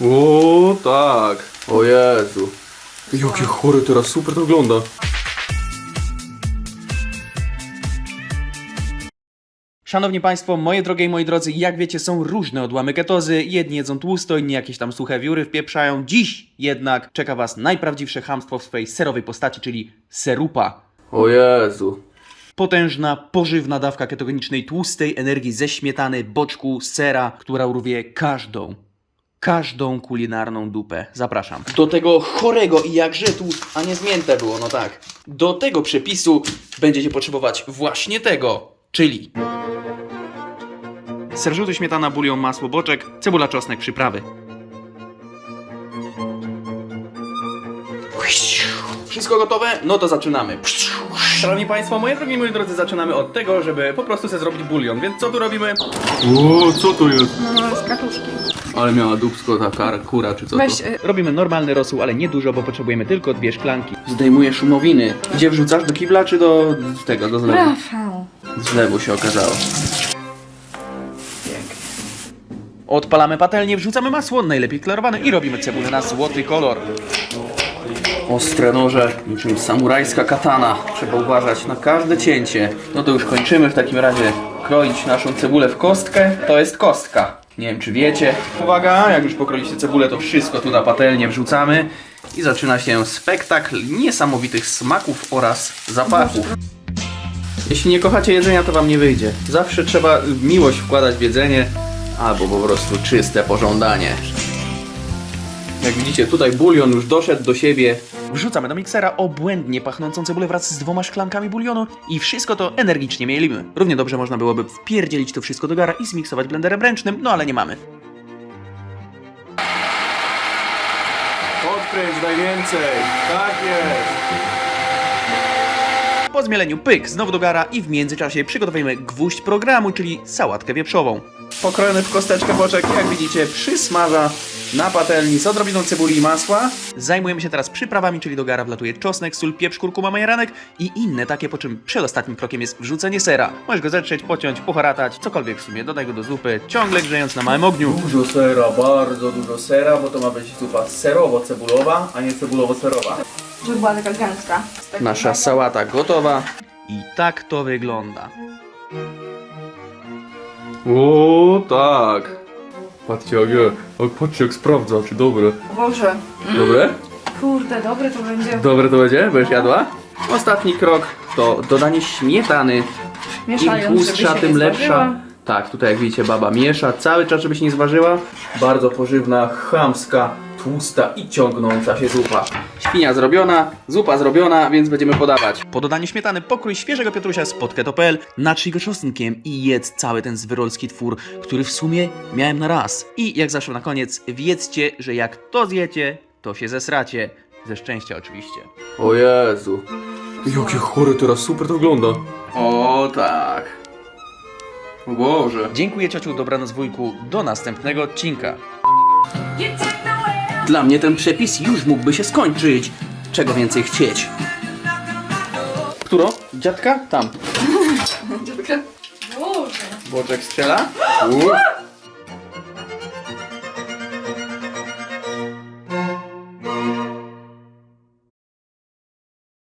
O tak. O Jezu. Jakie chore teraz, super to wygląda. Szanowni Państwo, moje drogie i moi drodzy, jak wiecie, są różne odłamy ketozy. Jedni jedzą tłusto, inni jakieś tam suche wióry wpieprzają. Dziś jednak czeka Was najprawdziwsze chamstwo w swojej serowej postaci, czyli serupa. O Jezu. Potężna, pożywna dawka ketogenicznej tłustej energii ze śmietany, boczku, sera, która urwie każdą, każdą kulinarną dupę. Zapraszam. Do tego chorego i jakże tu, a nie zmięte było, no tak. Do tego przepisu będziecie potrzebować właśnie tego, czyli ser żółty, śmietana, bulion, masło, boczek, cebula, czosnek, przyprawy. Wszystko gotowe? No to zaczynamy. Szanowni Państwo, moje drogie i moi drodzy, zaczynamy od tego, żeby po prostu sobie zrobić bulion. Więc co tu robimy? O, co to jest? No, z katuszki. Ale miała dupsko ta kar, kura czy co Weź, to? y, Robimy normalny rosół, ale nie dużo, bo potrzebujemy tylko dwie szklanki. Zdejmuję szumowiny. Gdzie wrzucasz? Do kibla czy do tego, do zlewu? Rafał. Z zlewu się okazało. Odpalamy patelnię, wrzucamy masło, najlepiej klarowane i robimy cebulę na złoty kolor. Ostre noże, niczym samurajska katana. Trzeba uważać na każde cięcie. No to już kończymy w takim razie kroić naszą cebulę w kostkę. To jest kostka. Nie wiem czy wiecie. Uwaga, jak już pokroiliście cebulę, to wszystko tu na patelnię wrzucamy. I zaczyna się spektakl niesamowitych smaków oraz zapachów. Jeśli nie kochacie jedzenia, to wam nie wyjdzie. Zawsze trzeba miłość wkładać w jedzenie, albo po prostu czyste pożądanie. Jak widzicie, tutaj bulion już doszedł do siebie. Wrzucamy do miksera obłędnie pachnącą cebulę wraz z dwoma szklankami bulionu i wszystko to energicznie mielimy. Równie dobrze można byłoby wpierdzielić to wszystko do gara i zmiksować blenderem ręcznym, no ale nie mamy. Odkręć najwięcej. Tak jest. Po zmieleniu pyk znowu do gara i w międzyczasie przygotowujemy gwóźdź programu, czyli sałatkę wieprzową. Pokrojony w kosteczkę boczek, jak widzicie, przysmaża na patelni z odrobiną cebuli i masła. Zajmujemy się teraz przyprawami, czyli do gara wlatuje czosnek, sól, pieprz, kurkuma, majeranek i inne takie, po czym przedostatnim krokiem jest wrzucenie sera. Możesz go zetrzeć, pociąć, poharatać, cokolwiek w sumie, dodaj go do zupy, ciągle grzejąc na małym ogniu. Dużo sera, bardzo dużo sera, bo to ma być zupa serowo-cebulowa, a nie cebulowo-serowa. Żeby była taka gęsta. Nasza sałata gotowa i tak to wygląda. O tak. Patrzcie jak, jak, patrzcie jak sprawdza, czy dobre. Boże, Dobre? kurde, dobre to będzie. Dobre to będzie? Będziesz jadła? Ostatni krok to dodanie śmietany. Im Mieszając, żeby tłustsza, się tym nie lepsza. zważyła. Tak, tutaj jak widzicie baba miesza cały czas, żeby się nie zważyła. Bardzo pożywna, chamska, tłusta i ciągnąca się zupa. Świnia zrobiona, zupa zrobiona, więc będziemy podawać. Po dodaniu śmietany pokrój świeżego pietrusia spod keto.pl, natrzyj go czosnkiem i jedz cały ten zwyrolski twór, który w sumie miałem na raz. I jak zawsze na koniec, wiedzcie, że jak to zjecie, to się zesracie. Ze szczęścia oczywiście. O Jezu. Jakie chore teraz, super to wygląda. O tak. O Boże. Dziękuję ciociu, dobranoc wujku. Do następnego odcinka. Dla mnie ten przepis już mógłby się skończyć. Czego więcej chcieć? Któro? Dziadka? Tam. Boże. Boczek strzela? U.